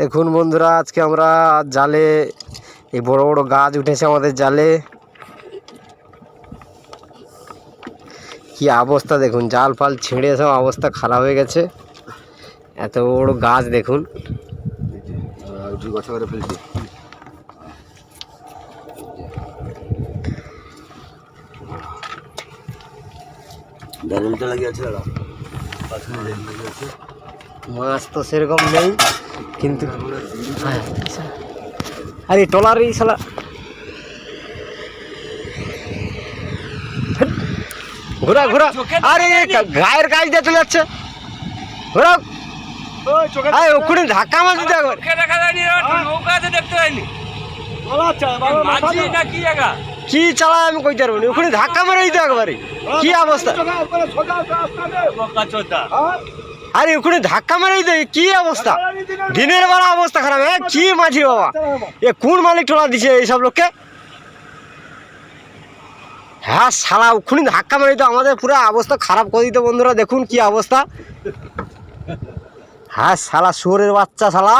দেখুন বন্ধুরা, আজকে আমরা জালে, এই বড় বড় গাছ উঠেছে আমাদের জালে। কি অবস্থা দেখুন, জাল ফাল ছিঁড়ে সব অবস্থা খারাপ হয়ে গেছে। এত বড় গাছ দেখুন। লাগিয়েছে মাছ তো সেরকম নেই কিন্তু হ্যাঁ, আরে টলার এই শালা ঘোরা ঘোরা। আরে গায়ের কাজ দিয়ে চলে যাচ্ছে। ঘোরা। আরে ওখানে ধাক্কা মার দিতে একবার দেখা যায়নি দেখতে পাইনি। মাঝি না কি চালায় আমি কইতে পারব না। ওখানে ধাক্কা মেরে দিতে একবারে। কি অবস্থা? আরে ওখানে ধাক্কা মেরে দিতে কি অবস্থা? দিনের বেলা অবস্থা খারাপ হ্যাঁ কি মাঝি বাবা? এ কোন মালিক টোলা দিছে এইসব লোককে? হ্যাঁ শালা, ওখানে ধাক্কা মেরে দিত আমাদের পুরো অবস্থা খারাপ করে দিত বন্ধুরা, দেখুন কি অবস্থা। হ্যাঁ শালা, শুয়োরের বাচ্চা শালা।